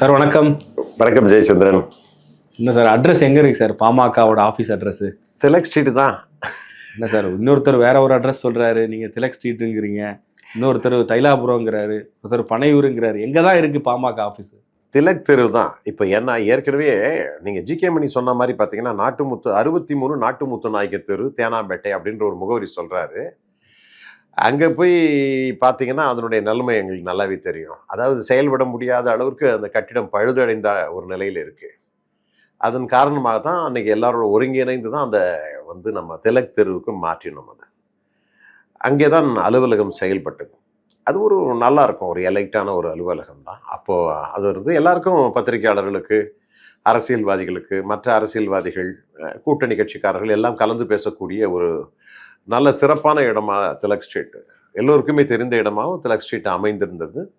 Sir வணக்கம். வணக்கம் ஜெயச்சந்திரன். என்ன சார் அட்ரஸ் எங்க இருக்கு சார்? பாமகவோட ஆஃபீஸ் அட்ரஸ் திலக் ஸ்ட்ரீட் தான். என்ன சார் இன்னொருத்தர் வேற ஒரு அட்ரஸ் சொல்றாரு. நீங்க திலக் ஸ்ட்ரீட்டுங்கிறீங்க இன்னொருத்தர் தைலாபுரம்ங்கிறாரு ஒருத்தர் பனையூருங்கிறாரு. எங்க தான் இருக்கு பாமக ஆஃபீஸ் திலக் தெரு தான். இப்போ என்ன ஏற்கனவே நீங்கள் ஜிகே மணி சொன்ன மாதிரி பார்த்தீங்கன்னா நாட்டுமுத்து அறுபத்தி மூணு நாட்டுமுத்து நாயக்கர் தெரு தேனாம்பேட்டை அப்படின்ற ஒரு முகவரி சொல்கிறாரு அங்கே போய் பார்த்தீங்கன்னா அதனுடைய நிலைமை எங்களுக்கு நல்லாவே தெரியும். அதாவது செயல்பட முடியாத அளவுக்கு அந்த கட்டிடம் பழுதடைந்த ஒரு நிலையில் இருக்குது அதன் காரணமாக தான் அன்னைக்கு எல்லாரோட ஒருங்கிணைந்து தான் அந்த வந்து நம்ம திலக் தெருவுக்கு மாற்றினோம் அதை. அங்கே தான் அலுவலகம் செயல்பட்டது. அது ஒரு நல்லா இருக்கும். ஒரு எலைட்டான ஒரு அலுவலகம் தான். அப்போது அது வந்து எல்லாருக்கும் பத்திரிகையாளர்களுக்கு அரசியல்வாதிகளுக்கு மற்ற அரசியல்வாதிகள் கூட்டணி கட்சிக்காரர்கள் எல்லாம் கலந்து பேசக்கூடிய ஒரு நல்ல சிறப்பான இடமா திலக் ஸ்ட்ரீட் எல்லோருக்குமே தெரிந்த இடமாவும் திலக் ஸ்ட்ரீட் அமைந்திருந்தது.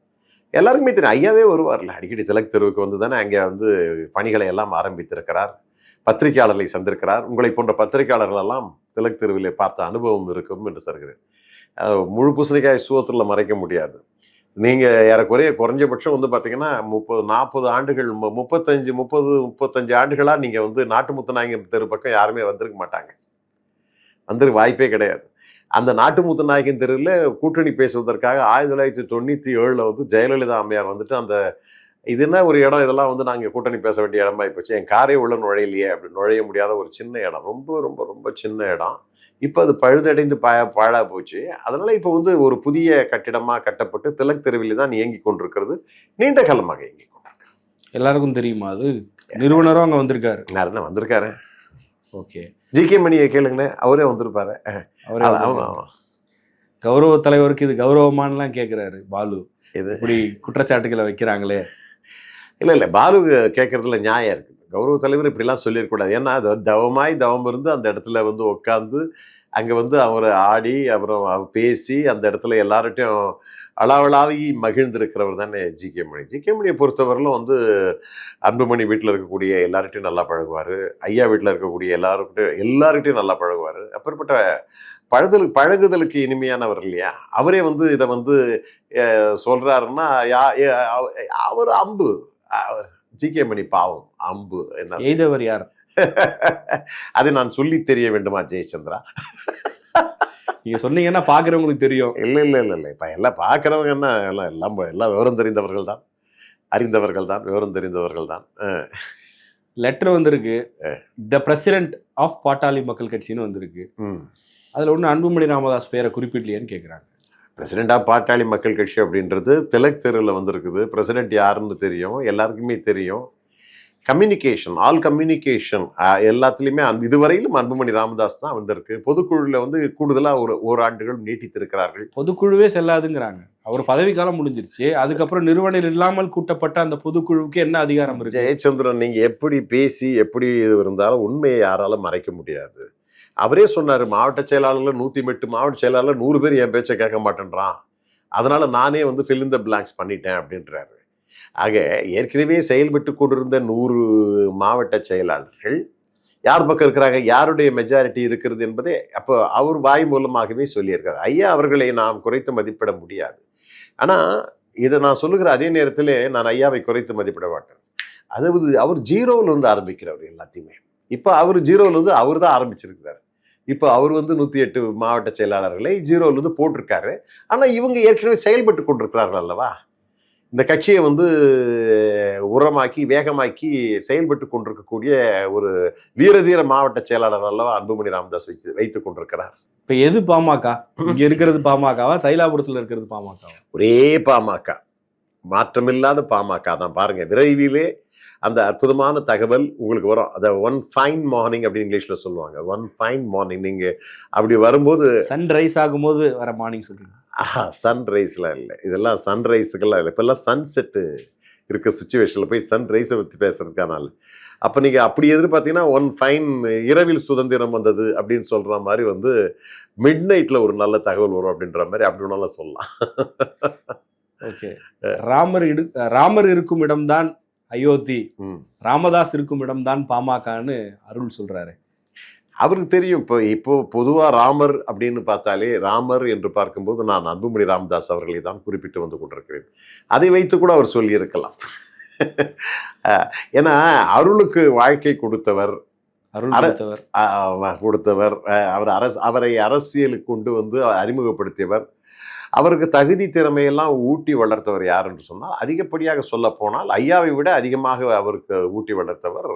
எல்லாருக்குமே தெரியும். ஐயாவே வருவார்ல. அடிக்கடி திலக் தெருவுக்கு வந்து தானே அங்கே வந்து பணிகளை எல்லாம் ஆரம்பித்திருக்கிறார். பத்திரிகையாளர்களை சந்திருக்கிறார். உங்களை போன்ற பத்திரிகையாளர்களெல்லாம் திலக் தெருவிலே பார்த்த அனுபவம் இருக்கும் என்று சொல்கிறேன். முழு பூசணிக்காய் சூவத்தில் மறைக்க முடியாது. நீங்கள் ஏறக்குறைய குறைஞ்சபட்சம் வந்து பார்த்தீங்கன்னா முப்பது நாற்பது ஆண்டுகள் மு- முப்பத்தஞ்சு முப்பது முப்பத்தஞ்சு ஆண்டுகளாக நீங்கள் வந்து நாட்டு முத்தநாயகம் தெரு பக்கம் யாருமே வந்திருக்க மாட்டாங்க. வந்திருக்க வாய்ப்பே கிடையாது. அந்த நாட்டு முத்துநாயகன் தெருவில் கூட்டணி பேசுவதற்காக ஆயிரத்தி தொள்ளாயிரத்தி தொண்ணூற்றி ஏழில் வந்து ஜெயலலிதா அம்மையார் வந்துட்டு அந்த இது என்ன ஒரு இடம்? இதெல்லாம் வந்து நாங்கள் கூட்டணி பேச வேண்டிய இடமா போச்சு. என் காரே உள்ள நுழையலையே அப்படி நுழைய முடியாத ஒரு சின்ன இடம். ரொம்ப ரொம்ப ரொம்ப சின்ன இடம். இப்போ அது பழுதடைந்து பா பாழா போச்சு. அதனால இப்போ வந்து ஒரு புதிய கட்டிடமா கட்டப்பட்டு திலக் தெருவில் தான் இயங்கி கொண்டிருக்கிறது. நீண்ட காலமாக இயங்கி கொண்டிருக்கிறது. எல்லாருக்கும் தெரியுமா அது? நிறுவனரும் அங்க வந்திருக்காரு. நான் வந்திருக்காரு? ஓகே. ஜி கே மணியை கேளுங்களேன். அவரே வந்திருப்பாரு. கௌரவ தலைவருக்கு இது கௌரவமானலாம் கேக்குறாரு பாலு. இது இப்படி குற்றச்சாட்டுகளை வைக்கிறாங்களே. இல்லை இல்லை பாலு கேட்கறதுல நியாயம் இருக்குது கௌரவ தலைவர் இப்படிலாம் சொல்லியிருக்கக்கூடாது. ஏன்னா அது தவமாய் தவம் இருந்து அந்த இடத்துல வந்து உட்காந்து அங்கே வந்து அவர் ஆடி அப்புறம் அவர் பேசி அந்த இடத்துல எல்லார்ட்டையும் அளவலாவி மகிழ்ந்திருக்கிறவர் தானே G K Mani. G K மணியை பொறுத்தவரையிலும் வந்து அன்புமணி வீட்டில் இருக்கக்கூடிய எல்லார்ட்டையும் நல்லா பழகுவார். ஐயா வீட்டில் இருக்கக்கூடிய எல்லாருக்கிட்டையும் எல்லார்கிட்டையும் நல்லா பழகுவார். அப்பேற்பட்ட பழதலுக்கு பழகுதலுக்கு இனிமையானவர் இல்லையா? அவரே வந்து இதை வந்து சொல்கிறாருன்னா யா அவர் அம்பு. ஜி கே மணி பாவம் அம்பு என்ன எய்தவர் யார்? அதை நான் சொல்லி தெரிய வேண்டுமா ஜெயச்சந்திரா? நீங்க சொன்னீங்கன்னா பாக்குறவங்களுக்கு தெரியும். இல்ல இல்ல இல்ல இல்ல. இப்ப எல்லாம் பாக்குறவங்க என்ன எல்லாம் எல்லாம் எல்லாம் விவரம் தெரிந்தவர்கள் தான். அறிந்தவர்கள் தான் விவரம் தெரிந்தவர்கள் தான். லெட்டர் வந்திருக்கு. த பிரசிடென்ட் ஆஃப் பாட்டாளி மக்கள் கட்சின்னு வந்திருக்கு. அதுல ஒண்ணு அன்புமணி ராமதாஸ் பேரை குறிப்பிடலையேன்னு கேக்குறாங்க. பிரசிடென்ட் ஆஃப் பாட்டாளி மக்கள் கட்சி அப்படின்றது திலக் தெருவில் வந்திருக்குது. பிரசிடென்ட் யாருன்னு தெரியும். எல்லாருக்குமே தெரியும். கம்யூனிகேஷன் ஆல் கம்யூனிகேஷன் எல்லாத்துலேயுமே அந்த இதுவரையிலும் அன்புமணி ராமதாஸ் தான் வந்திருக்கு. பொதுக்குழுவில் வந்து கூடுதலாக ஒரு ஓராண்டுகள் நீட்டித்திருக்கிறார்கள். பொதுக்குழுவே செல்லாதுங்கிறாங்க. அவர் பதவி காலம் முடிஞ்சிருச்சு. அதுக்கப்புறம் நிறுவனர் இல்லாமல் கூட்டப்பட்ட அந்த பொதுக்குழுவுக்கு என்ன அதிகாரம் இருக்கு? ஜெயச்சந்திரன் நீங்கள் எப்படி பேசி எப்படி இது இருந்தாலும் உண்மையை யாராலும் மறைக்க முடியாது. அவரே சொன்னார் மாவட்ட செயலாளர்கள் நூற்றி எட்டு மாவட்ட செயலாளர் நூறு பேர் என் பேச்சை கேட்க மாட்டேன்றான். அதனால் நானே வந்து ஃபில் இந்த பிளாங்க்ஸ் பண்ணிட்டேன் அப்படின்றாரு. ஆக ஏற்கனவே செயல்பட்டு கொண்டிருந்த நூறு மாவட்ட செயலாளர்கள் யார் பக்கம் இருக்கிறாங்க யாருடைய மெஜாரிட்டி இருக்கிறது என்பதை அப்போ அவர் வாய் மூலமாகவே சொல்லியிருக்கார். ஐயா அவர்களை நாம் குறைத்து மதிப்பிட முடியாது. ஆனால் இதை நான் சொல்லுகிற அதே நேரத்தில் நான் ஐயாவை குறைத்து மதிப்பிட மாட்டேன். அதாவது அவர் ஜீரோவில் இருந்து ஆரம்பிக்கிறவர் எல்லாத்தையுமே. இப்போ அவர் ஜீரோவில் இருந்து அவர் தான் ஆரம்பிச்சிருக்கிறார். இப்போ அவர் வந்து நூற்றி எட்டு மாவட்ட செயலாளர்களை ஜீரோவில் இருந்து போட்டிருக்காரு. ஆனால் இவங்க ஏற்கனவே செயல்பட்டு கொண்டிருக்கிறார்கள் அல்லவா? இந்த கட்சியை வந்து உரமாக்கி வேகமாக்கி செயல்பட்டு கொண்டிருக்கக்கூடிய ஒரு வீரதீர மாவட்ட செயலாளர் அல்லவா அன்புமணி ராமதாஸ் வைத்து வைத்துக் கொண்டிருக்கிறார். இப்ப எது பாமக? இங்க இருக்கிறது பாமகவா? தைலாபுரத்துல இருக்கிறது பாமகவா? ஒரே பாமக. மாற்றமில்லாத பாமக தான். பாருங்க விரைவிலே அந்த அற்புதமான தகவல் உங்களுக்கு வரும். அதை ஒன் ஃபைன் மார்னிங் அப்படின்னு இங்கிலீஷ்ல சொல்லுவாங்க. ஒன் ஃபைன் மார்னிங் நீங்க அப்படி வரும்போது சன்ரைஸ் ஆகும்போது வர மார்னிங் சொல்றீங்க. சன்ரைஸ்லாம் இல்லை. இதெல்லாம் சன்ரைஸுக்கெல்லாம் இல்லை. இப்போல்லாம் சன்செட்டு இருக்க சுச்சுவேஷனில் போய் சன்ரைஸை பற்றி பேசுறதுக்கான ஆள். அப்போ நீங்கள் அப்படி எதிர்பார்த்தீங்கன்னா ஒன் ஃபைன் இரவில் சுதந்திரம் வந்தது அப்படின்னு சொல்கிற மாதிரி வந்து மிட் நைட்டில் ஒரு நல்ல தகவல் வரும் அப்படின்ற மாதிரி அப்படி வேணாலும் சொல்லலாம். ராமர் இடு ராமர் இருக்கும் இடம்தான் அயோத்தி. ராமதாஸ் இருக்கும் இடம்தான் பாமகன்னு அருள் சொல்றாரு. அவருக்கு தெரியும். இப்போ இப்போ பொதுவாக ராமர் அப்படின்னு பார்த்தாலே ராமர் என்று பார்க்கும்போது நான் அன்புமணி ராமதாஸ் அவர்களை தான் குறிப்பிட்டு வந்து கொண்டிருக்கிறேன். அதை வைத்து கூட அவர் சொல்லியிருக்கலாம். ஏன்னா அருளுக்கு வாழ்க்கை கொடுத்தவர் கொடுத்தவர். கொடுத்தவர். அவர் அரசு அவரை அரசியலுக்கு கொண்டு வந்து அறிமுகப்படுத்தியவர் அவருக்கு தகுதி திறமையெல்லாம் ஊட்டி வளர்த்தவர் யார் என்று சொன்னால் அதிகப்படியாக சொல்ல போனால் ஐயாவை விட அதிகமாக அவருக்கு ஊட்டி வளர்த்தவர்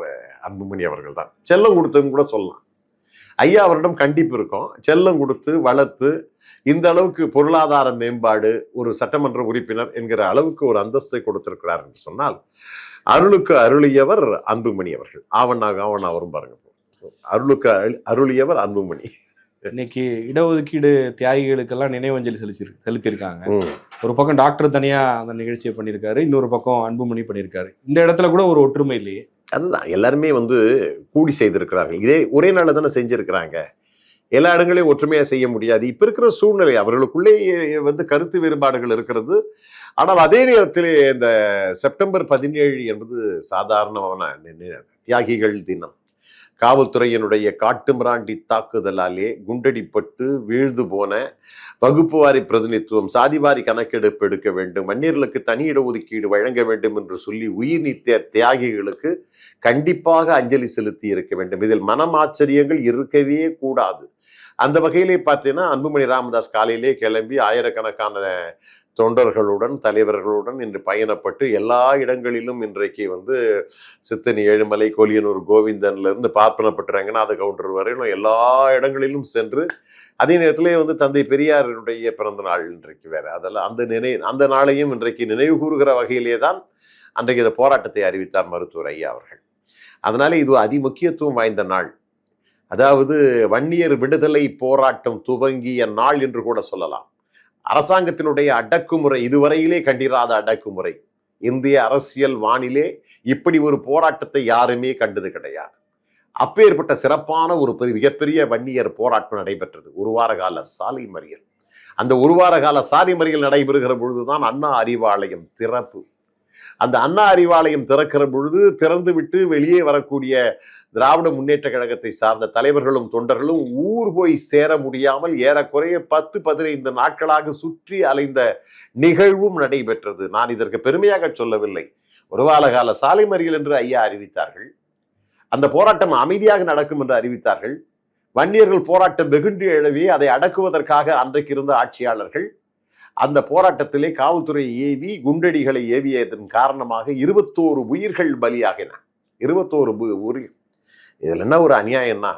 அன்புமணி அவர்கள் தான். செல்லம் கொடுத்ததுன்னு கூட சொல்லலாம். ஐயா அவரிடம் கண்டிப்பு இருக்கும். செல்லம் கொடுத்து வளர்த்து இந்த அளவுக்கு பொருளாதார மேம்பாடு ஒரு சட்டமன்ற உறுப்பினர் என்கிற அளவுக்கு ஒரு அந்தஸ்தை கொடுத்திருக்கிறார் என்று சொன்னால் அருளுக்கு அருளியவர் அன்புமணி அவர்கள். ஆவண்ணாக ஆவண்ணா வரும் பாருங்க. அருளுக்கு அருளியவர் அன்புமணி. இன்னைக்கு இடஒதுக்கீடு தியாகிகளுக்கெல்லாம் நினைவஞ்சலி செலுத்தி செலுத்தியிருக்காங்க. ஒரு பக்கம் டாக்டர் தனியா அந்த நிகழ்ச்சியை பண்ணியிருக்காரு இன்னொரு பக்கம் அன்புமணி பண்ணியிருக்காரு. இந்த இடத்துல கூட ஒரு ஒற்றுமை இல்லையே? அதுதான். எல்லாருமே வந்து கூடி செய்திருக்கிறார்கள். இதே ஒரே நாளில் தானே செஞ்சிருக்கிறாங்க. எல்லா இடங்களையும் ஒற்றுமையாக செய்ய முடியாது. இப்போ இருக்கிற சூழ்நிலை அவர்களுக்குள்ளே வந்து கருத்து வேறுபாடுகள் இருக்கிறது. ஆனால் அதே நேரத்தில் இந்த செப்டம்பர் பதினேழு என்பது சாதாரணமான தியாகிகள் தினம். காவல்துறையினுடைய காட்டுமிராண்டி தாக்குதலாலே குண்டடிப்பட்டு வீழ்ந்து போன வகுப்பு வாரி பிரதிநிதித்துவம் சாதிவாரி கணக்கெடுப்பு எடுக்க வேண்டும் மன்னியர்களுக்கு தனி இடஒதுக்கீடு வழங்க வேண்டும் என்று சொல்லி உயிர் நீத்த தியாகிகளுக்கு கண்டிப்பாக அஞ்சலி செலுத்தி இருக்க வேண்டும். இதில் மனமாச்சரியங்கள் இருக்கவே கூடாது. அந்த வகையிலே பார்த்தீங்கன்னா அன்புமணி ராமதாஸ் காலையிலே கிளம்பி ஆயிரக்கணக்கான தொண்டர்களுடன் தலைவர்களுடன் இன்று பயணப்பட்டு எல்லா இடங்களிலும் இன்றைக்கு வந்து சித்தனி ஏழுமலை கொலியனூர் கோவிந்தன்ல இருந்து பார்ப்பனப்பட்டு ரங்கநாத கவுண்டர் வரையிலும் எல்லா இடங்களிலும் சென்று அதே நேரத்திலே வந்து தந்தை பெரியாருடைய பிறந்த நாள் இன்றைக்கு வேற. அதெல்லாம் அந்த நினை அந்த நாளையும் இன்றைக்கு நினைவு கூறுகிற வகையிலே தான் அன்றைக்கு இந்த போராட்டத்தை அறிவித்தார் மருத்துவர் ஐயா அவர்கள். அதனால் இது அதிமுக்கியத்துவம் வாய்ந்த நாள். அதாவது வன்னியர் விடுதலை போராட்டம் துவங்கிய நாள் என்று கூட சொல்லலாம். அரசாங்கத்தினுடைய அடக்குமுறை இதுவரையிலே கண்டிராத அடக்குமுறை. இந்திய அரசியல் வானிலே இப்படி ஒரு போராட்டத்தை யாருமே கண்டது கிடையாது. அப்பேற்பட்ட சிறப்பான ஒரு பெரிய மிகப்பெரிய வன்னியர் போராட்டம் நடைபெற்றது. ஒரு வார கால சாலை மறியல். அந்த ஒரு வார கால சாலை மறியல் நடைபெறுகிற பொழுதுதான் அண்ணா அறிவாலயம் திறப்பு. அந்த அண்ணா அறிவாலயம் திறக்கிற பொழுது திறந்து விட்டு வெளியே வரக்கூடிய திராவிட முன்னேற்ற கழகத்தை சார்ந்த தலைவர்களும் தொண்டர்களும் ஊர் போய் சேர முடியாமல் ஏறக்குறைய பத்து பதினைந்து நாட்களாக சுற்றி அலைந்த நிகழ்வும் நடைபெற்றது. நான் இதற்கு பெருமையாக சொல்லவில்லை. ஒரு கால சாலை மறியல் என்று ஐயா அறிவித்தார்கள். அந்த போராட்டம் அமைதியாக நடக்கும் என்று அறிவித்தார்கள். வன்னியர்கள் போராட்டம் வெகுண்டு எழவே அதை அடக்குவதற்காக அன்றைக்கு இருந்த ஆட்சியாளர்கள் அந்த போராட்டத்திலே காவல்துறை ஏவி குண்டடிகளை ஏவியதன் காரணமாக இருபத்தோரு உயிர்கள் பலியாகின. இருபத்தோரு பு- உயிர் இதில் என்ன ஒரு அநியாயம்னா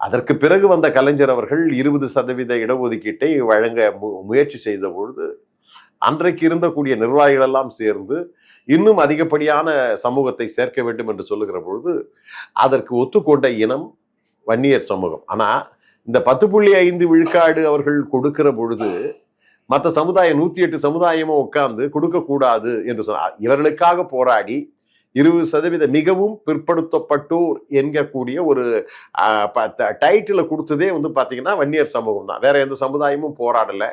அதற்கு பிறகு வந்த கலைஞர் அவர்கள் இருபது சதவீத இடஒதுக்கீட்டை வழங்க மு- முயற்சி செய்த பொழுது அன்றைக்கு இருந்தக்கூடிய நிர்வாகிகள் எல்லாம் சேர்ந்து இன்னும் அதிகப்படியான சமூகத்தை சேர்க்க வேண்டும் என்று சொல்லுகிற பொழுது அதற்கு ஒத்துக்கொண்ட இனம் வன்னியர் சமூகம். ஆனால் இந்த பத்து புள்ளி ஐந்து விழுக்காடு அவர்கள் கொடுக்கிற பொழுது மற்ற சமுதாயம் நூற்றி எட்டு சமுதாயமும் உட்கார்ந்து கொடுக்கக்கூடாது என்று சொன்னார் இவர்களுக்காக போராடி இருபது சதவீத மிகவும் பிற்படுத்தப்பட்டோர் என்கக்கூடிய ஒரு டைட்டில் கொடுத்ததே வந்து பார்த்தீங்கன்னா வன்னியர் சமூகம் தான். வேற எந்த சமுதாயமும் போராடலை.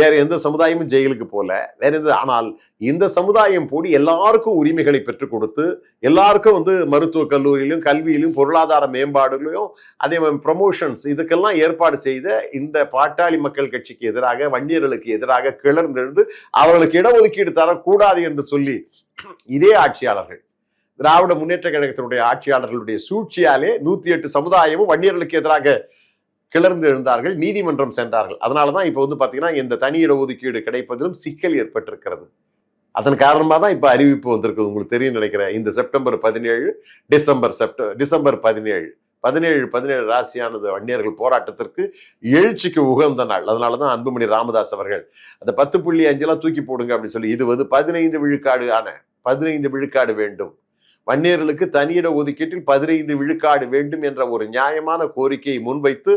வேற எந்த சமுதாயமும் ஜெயிலுக்கு போல. வேற எந்த ஆனால் இந்த சமுதாயம் போடி எல்லாருக்கும் உரிமைகளை பெற்றுக் கொடுத்து எல்லாருக்கும் வந்து மருத்துவக் கல்லூரியிலும் கல்வியிலும் பொருளாதார மேம்பாடுகளையும் அதே மாதிரி ப்ரமோஷன்ஸ் இதுக்கெல்லாம் ஏற்பாடு செய்த இந்த பாட்டாளி மக்கள் கட்சிக்கு எதிராக வன்னியர்களுக்கு எதிராக கிளர்ந்தெழுந்து அவர்களுக்கு இடஒதுக்கீடு தரக்கூடாது என்று சொல்லி இதே ஆட்சியாளர்கள். திராவிட முன்னேற்ற கழகத்தினுடைய ஆட்சியாளர்களுடைய சூழ்ச்சியாலே நூத்தி எட்டு சமுதாயமும் வன்னியர்களுக்கு எதிராக கிளர்ந்து எழுந்தார்கள் நீதிமன்றம் சென்றார்கள். அதனால தான் இப்போ வந்து பார்த்தீங்கன்னா இந்த தனி இடஒதுக்கீடு கிடைப்பதிலும் சிக்கல் ஏற்பட்டிருக்கிறது. அதன் காரணமாக தான் இப்போ அறிவிப்பு வந்திருக்கு உங்களுக்கு தெரியும் நினைக்கிறேன். இந்த செப்டம்பர் பதினேழு டிசம்பர் செப்ட டிசம்பர் பதினேழு. பதினேழு பதினேழு ராசியானது வன்னியர்கள் போராட்டத்திற்கு எழுச்சிக்கு உகந்த நாள். அதனால தான் அன்புமணி ராமதாஸ் அவர்கள் அந்த பத்து புள்ளி அஞ்செல்லாம் தூக்கி போடுங்க அப்படின்னு சொல்லி இது வந்து பதினைந்து விழுக்காடு ஆன பதினைந்து விழுக்காடு வேண்டும். வன்னியர்களுக்கு தனியிட ஒதுக்கீட்டில் பதினைந்து விழுக்காடு வேண்டும் என்ற ஒரு நியாயமான கோரிக்கையை முன்வைத்து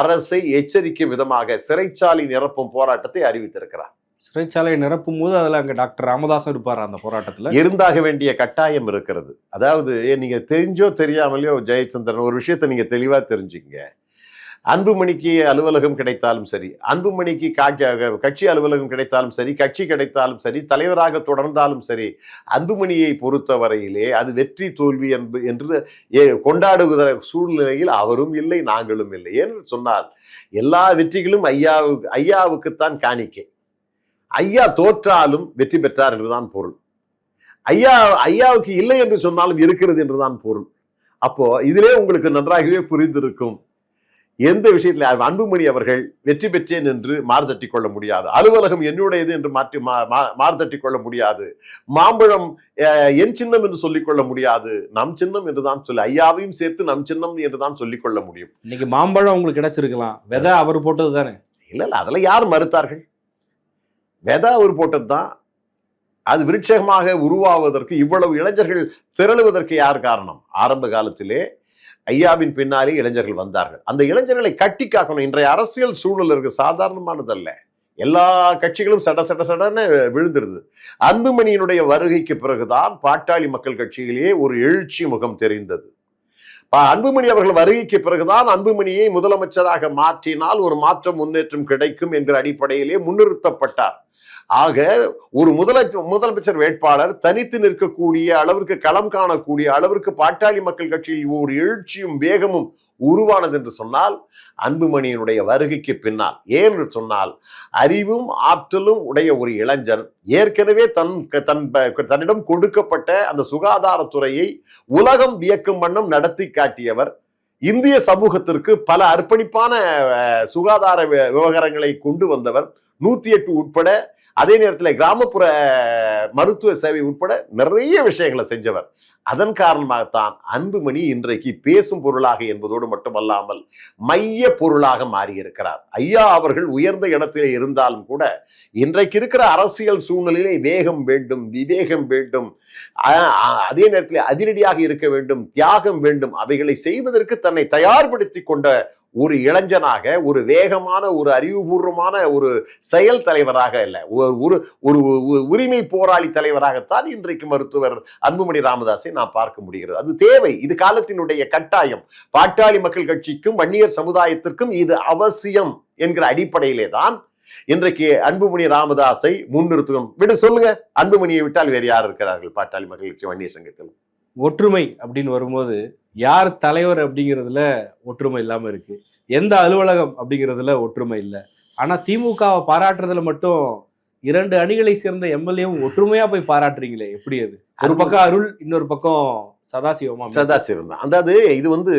அரசை எச்சரிக்கும் விதமாக சிறைச்சாலை நிரப்பும் போராட்டத்தை அறிவித்திருக்கிறார். சிறைச்சாலையை நிரப்பும் போது அதுல அங்க டாக்டர் ராமதாஸும் இருப்பார் அந்த போராட்டத்துல? இருந்தாக வேண்டிய கட்டாயம் இருக்கிறது. அதாவது நீங்க தெரிஞ்சோ தெரியாமலையோ ஜெயச்சந்திரன் ஒரு விஷயத்தை நீங்க தெளிவா தெரிஞ்சுங்க அன்புமணிக்கு அலுவலகம் கிடைத்தாலும் சரி அன்புமணிக்கு கட்சி அலுவலகம் கிடைத்தாலும் சரி கட்சி கிடைத்தாலும் சரி தலைவராக தொடர்ந்தாலும் சரி அன்புமணியை பொறுத்தவரையிலே அது வெற்றி தோல்வி என்பு என்று ஏ- கொண்டாடுகிற சூழ்நிலையில் அவரும் இல்லை நாங்களும் இல்லை. ஏன்னு சொன்னால் எல்லா வெற்றிகளும் ஐயாவுக்கு ஐயாவுக்குத்தான் காணிக்கை. ஐயா தோற்றாலும் வெற்றி பெற்றார் என்றுதான் பொருள். ஐயா ஐயாவுக்கு இல்லை என்று சொன்னாலும் இருக்கிறது என்றுதான் பொருள். அப்போ இதிலே உங்களுக்கு நன்றாகவே புரிந்திருக்கும். எந்த விஷயத்துல அன்புமணி அவர்கள் வெற்றி பெற்றேன் என்று மாறுதட்டி கொள்ள முடியாது. அலுவலகம் என்னுடையது என்று மாற்றி மாறுதட்டி கொள்ள முடியாது. மாம்பழம் என் சின்னம் என்று சொல்லிக் கொள்ள முடியாது. நம் சின்னம் என்று தான் சொல்லி ஐயாவையும் சேர்த்து நம் சின்னம் என்று தான் சொல்லிக் கொள்ள முடியும். இன்னைக்கு மாம்பழம் உங்களுக்கு கிடைச்சிருக்கலாம். விதை அவர் போட்டது தானே? இல்ல இல்ல அதெல்லாம் யார் மறுத்தார்கள்? விதை அவர் போட்டது தான். அது விருட்சகமாக உருவாவதற்கு இவ்வளவு இளைஞர்கள் திரளுவதற்கு யார் காரணம்? ஆரம்ப காலத்திலே ஐயாவின் பின்னாலே இளைஞர்கள் வந்தார்கள். அந்த இளைஞர்களை கட்டி காக்கணும். இன்றைய அரசியல் சூழல் இருக்கு. சாதாரணமானதல்ல. எல்லா கட்சிகளும் சட சட சடன்னு விழுந்துருது. அன்புமணியினுடைய வருகைக்கு பிறகுதான் பாட்டாளி மக்கள் கட்சியிலேயே ஒரு எழுச்சி முகம் தெரிந்தது. பா- அன்புமணி அவர்கள் வருகைக்கு பிறகுதான் அன்புமணியை முதலமைச்சராக மாற்றினால் ஒரு மாற்றம் முன்னேற்றம் கிடைக்கும் என்ற அடிப்படையிலே முன்னிறுத்தப்பட்டார். ஆக ஒரு முதல முதலமைச்சர் வேட்பாளர் தனித்து நிற்கக்கூடிய அளவிற்கு களம் காணக்கூடிய அளவிற்கு பாட்டாளி மக்கள் கட்சியில் ஒரு எழுச்சியும் வேகமும் உருவானது என்று சொன்னால் அன்புமணியினுடைய வருகைக்கு பின்னால் ஏன் என்று சொன்னால் அறிவும் ஆற்றலும் உடைய ஒரு இளைஞன் ஏற்கனவே தன் தன் தன்னிடம் கொடுக்கப்பட்ட அந்த சுகாதாரத்துறையை உலகம் வியக்கும் வண்ணம் நடத்தி காட்டியவர் இந்திய சமூகத்திற்கு பல அர்ப்பணிப்பான சுகாதார வி- விவகாரங்களை கொண்டு வந்தவர் நூத்தி எட்டு உட்பட அதே நேரத்தில் கிராமப்புற மருத்துவ சேவை உட்பட நிறைய விஷயங்களை செஞ்சவர். அதன் காரணமாகத்தான் அன்புமணி இன்றைக்கு பேசும் பொருளாக என்பதோடு மட்டுமல்லாமல் மைய பொருளாக மாறியிருக்கிறார். ஐயா அவர்கள் உயர்ந்த இடத்திலே இருந்தாலும் கூட இன்றைக்கு இருக்கிற அரசியல் சூழ்நிலையிலே வேகம் வேண்டும் விவேகம் வேண்டும் அதே நேரத்தில் அதிரடியாக இருக்க வேண்டும் தியாகம் வேண்டும் அவைகளை செய்வதற்கு தன்னை தயார்படுத்தி கொண்ட ஒரு இளைஞனாக ஒரு வேகமான ஒரு அறிவுபூர்வமான ஒரு செயல் தலைவராக இல்லை ஒரு ஒரு உரிமை போராளி தலைவராகத்தான் இன்றைக்கு மருத்துவர் அன்புமணி ராமதாஸை நாம் பார்க்க முடிகிறது. அது தேவை. இது காலத்தினுடைய கட்டாயம். பாட்டாளி மக்கள் கட்சிக்கும் வன்னியர் சமுதாயத்திற்கும் இது அவசியம் என்கிற அடிப்படையிலே தான் இன்றைக்கு அன்புமணி ராமதாஸை முன்னிறுத்துவோம் விட சொல்லுங்க. அன்புமணியை விட்டால் வேறு யார் இருக்கிறார்கள்? பாட்டாளி மக்கள் கட்சி வன்னியர் சங்கத்தில். ஒற்றுமை அப்படின்னு வரும்போது யார் தலைவர் அப்படிங்கிறதுல ஒற்றுமை இல்லாம இருக்கு. எந்த அலுவலகம் அப்படிங்கிறதுல ஒற்றுமை இல்லை. ஆனா திமுகவை பாராட்டுறதுல மட்டும் இரண்டு அணிகளை சேர்ந்த எம்எல்ஏவும் ஒற்றுமையா போய் பாராட்டுறீங்களே எப்படி அது? ஒரு பக்கம் அருள் இன்னொரு பக்கம் சதாசிவமா சதாசிவம் தான். அதாவது இது வந்து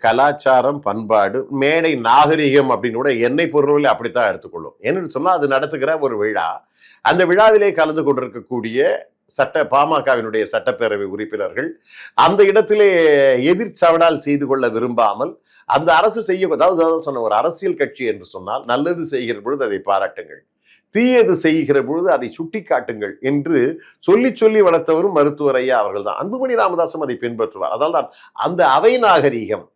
கலாச்சாரம் பண்பாடு மேடை நாகரிகம் அப்படின்னு கூட என்னை பொறுத்தவரை அப்படித்தான் எடுத்துக்கொள்ளும். என்னன்னு சொன்னா அது நடத்துகிற ஒரு விழா. அந்த விழாவிலே கலந்து கொண்டிருக்கக்கூடிய சட்ட பாமகவினுடைய சட்டப்பேரவை உறுப்பினர்கள் அந்த இடத்திலே எதிர் சவடால் செய்து கொள்ள விரும்பாமல் அந்த அரசு செய்ய அதாவது சொன்ன ஒரு அரசியல் கட்சி என்று சொன்னால் நல்லது செய்கிற பொழுது அதை பாராட்டுங்கள். தீயது செய்கிற பொழுது அதை சுட்டி காட்டுங்கள் என்று சொல்லி சொல்லி வளர்த்தவரும் மருத்துவர் ஐயா அவர்கள் தான். அன்புமணி ராமதாசும் அதை பின்பற்றுவார். அதால்தான் அந்த அவை நாகரீகம்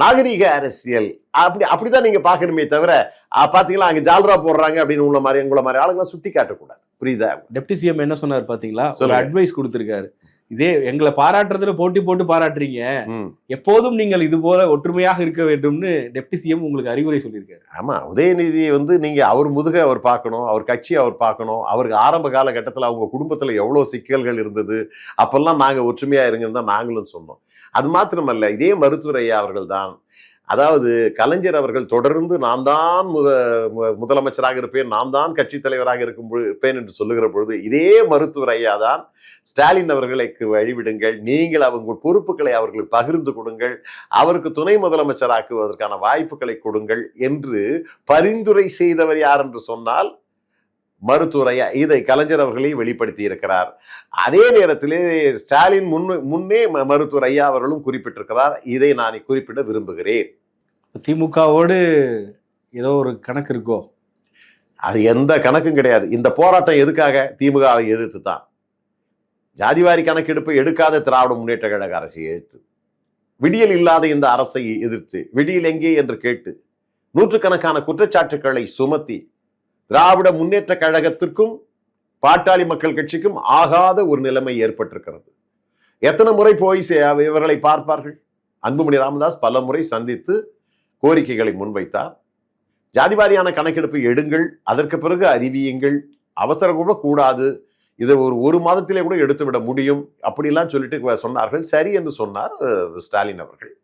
நாகரீக அரசியல். அப்படி அப்படிதான் நீங்க பார்க்கணுமே தவிர பாத்தீங்களா அங்க ஜால்ரா போடுறாங்க அப்படின்னு உள்ள மாதிரி உங்களை மாதிரி ஆளுங்களை சுட்டி காட்டக்கூடாது. புரியுதா? டெப்டி சிஎம் என்ன சொன்னார் பாத்தீங்களா? ஒரு. அட்வைஸ் கொடுத்திருக்காரு. இதே எங்களை பாராட்டுறதுல போட்டி போட்டு பாராட்டுறீங்க. எப்போதும் நீங்கள் இது போல ஒற்றுமையாக இருக்க வேண்டும்னு டெப்டி சிஎம் உங்களுக்கு அறிவுரை சொல்லியிருக்காரு. ஆமா உதயநிதியை வந்து நீங்க அவர் முதுக அவர் பார்க்கணும் அவர் கட்சி அவர் பார்க்கணும் அவருக்கு ஆரம்ப காலகட்டத்தில் அவங்க குடும்பத்துல எவ்வளவு சிக்கல்கள் இருந்தது அப்பெல்லாம் நாங்க ஒற்றுமையா இருங்கன்னு தான் நாங்களும் சொன்னோம். அது மாத்திரமல்ல இதே மருத்துவரையா அவர்கள் தான் அதாவது கலைஞர் அவர்கள் தொடர்ந்து நான் தான் முத மு- முதலமைச்சராக இருப்பேன் நான் தான் கட்சி தலைவராக இருக்கும் பொழு- இருப்பேன் என்று சொல்லுகிற பொழுது இதே மருத்துவர் ஐயா தான் ஸ்டாலின் அவர்களுக்கு வழிவிடுங்கள் நீங்கள் அவங்க பொறுப்புகளை அவர்களுக்கு பகிர்ந்து கொடுங்கள் அவருக்கு துணை முதலமைச்சராக்குவதற்கான வாய்ப்புகளை கொடுங்கள் என்று பரிந்துரை செய்தவர் யார் என்று சொன்னால் மருத்துவரையா இதை கலைஞர் அவர்களே வெளிப்படுத்தி இருக்கிறார். அதே நேரத்திலே ஸ்டாலின் முன் முன்னே ம- மருத்துவர் ஐயா அவர்களும் குறிப்பிட்டிருக்கிறார். இதை நான் குறிப்பிட விரும்புகிறேன். திமுகவோடு ஏதோ ஒரு கணக்கு இருக்கோ? அது எந்த கணக்கும் கிடையாது. இந்த போராட்டம் எதுக்காக? திமுகவை எதிர்த்து தான் ஜாதிவாரி கணக்கெடுப்பை எடுக்காத திராவிட முன்னேற்ற கழக அரசை எதிர்த்து. விடியல் இல்லாத இந்த அரசை எதிர்த்து விடியல் எங்கே என்று கேட்டு நூற்றுக்கணக்கான குற்றச்சாட்டுக்களை சுமத்தி திராவிட முன்னேற்ற கழகத்திற்கும் பாட்டாளி மக்கள் கட்சிக்கும் ஆகாத ஒரு நிலைமை ஏற்பட்டிருக்கிறது. எத்தனை முறை போய் சே- இவர்களை பார்ப்பார்கள்? அன்புமணி ராமதாஸ் பல முறை சந்தித்து கோரிக்கைகளை முன்வைத்தார். ஜாதிவாரியான கணக்கெடுப்பு எடுங்கள் அதற்கு பிறகு அறிவியுங்கள் அவசரம் கூட கூடாது இதை ஒரு ஒரு மாதத்திலே கூட எடுத்து விட முடியும் அப்படிலாம் சொல்லிட்டு சொன்னார்கள். சரி என்று சொன்னார் ஸ்டாலின் அவர்கள்.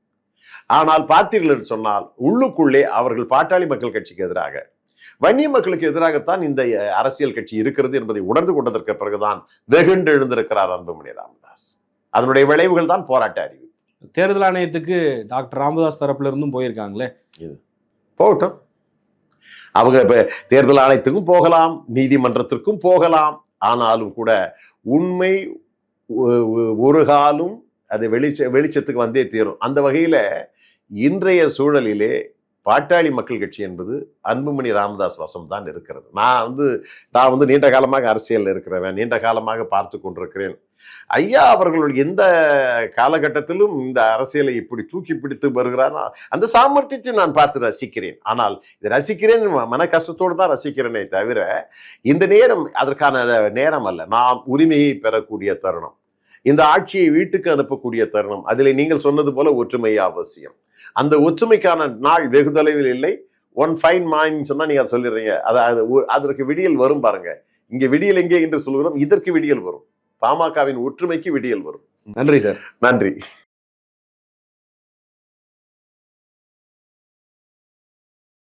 ஆனால் பார்த்தீர்கள் என்று சொன்னால் உள்ளுக்குள்ளே அவர்கள் பாட்டாளி மக்கள் கட்சிக்கு எதிராக வன்னிய மக்களுக்கு எதிராகத்தான் இந்த அரசியல் கட்சி இருக்கிறது என்பதை உணர்ந்து கொண்டதற்கு பிறகுதான் வெகுண்டு எழுந்திருக்கிறார் அன்புமணி ராமதாஸ். அதனுடைய விளைவுகள் தான் போராட்ட அறிவு தேர்தல் ஆணையத்துக்கு டாக்டர் ராமதாஸ் தரப்புல இருந்தும் போயிருக்காங்களே? போகட்டும். அவங்க இப்ப தேர்தல் ஆணையத்துக்கும் போகலாம் நீதிமன்றத்திற்கும் போகலாம். ஆனாலும் கூட உண்மை ஒரு காலும் அது வெளிச்ச வெளிச்சத்துக்கு வந்தே தீரும். அந்த வகையில இன்றைய சூழலிலே பாட்டாளி மக்கள் கட்சி என்பது அன்புமணி ராமதாஸ் வசம் தான் இருக்கிறது. நான் வந்து நான் வந்து நீண்ட காலமாக அரசியலில் இருக்கிறவன் நீண்ட காலமாக பார்த்து கொண்டிருக்கிறேன். ஐயா அவர்கள் எந்த காலகட்டத்திலும் இந்த அரசியலை இப்படி தூக்கி பிடித்து வருகிறார்? அந்த சாமர்த்தியத்தை நான் பார்த்து ரசிக்கிறேன். ஆனால் இதை ரசிக்கிறேன் மன கஷ்டத்தோடு தான் ரசிக்கிறேனே தவிர இந்த நேரம் அதற்கான நேரம் அல்ல. நாம் உரிமையை பெறக்கூடிய தருணம். இந்த ஆட்சியை வீட்டுக்கு அனுப்பக்கூடிய தருணம். அதில் நீங்கள் சொன்னது போல ஒற்றுமை அவசியம். அந்த ஒற்றுமைக்கான நாள் வெகு தொலைவில் இல்லை. ஒன் ஃபைன் மாயின் சொன்னா நீங்க அதை சொல்லிடுறீங்க. அதாவது ஒ- அதற்கு விடியல் வரும் பாருங்க. இங்க விடியல் எங்கே என்று சொல்கிறோம். இதற்கு விடியல் வரும். பாமகவின் ஒற்றுமைக்கு விடியல் வரும். நன்றி சார். நன்றி.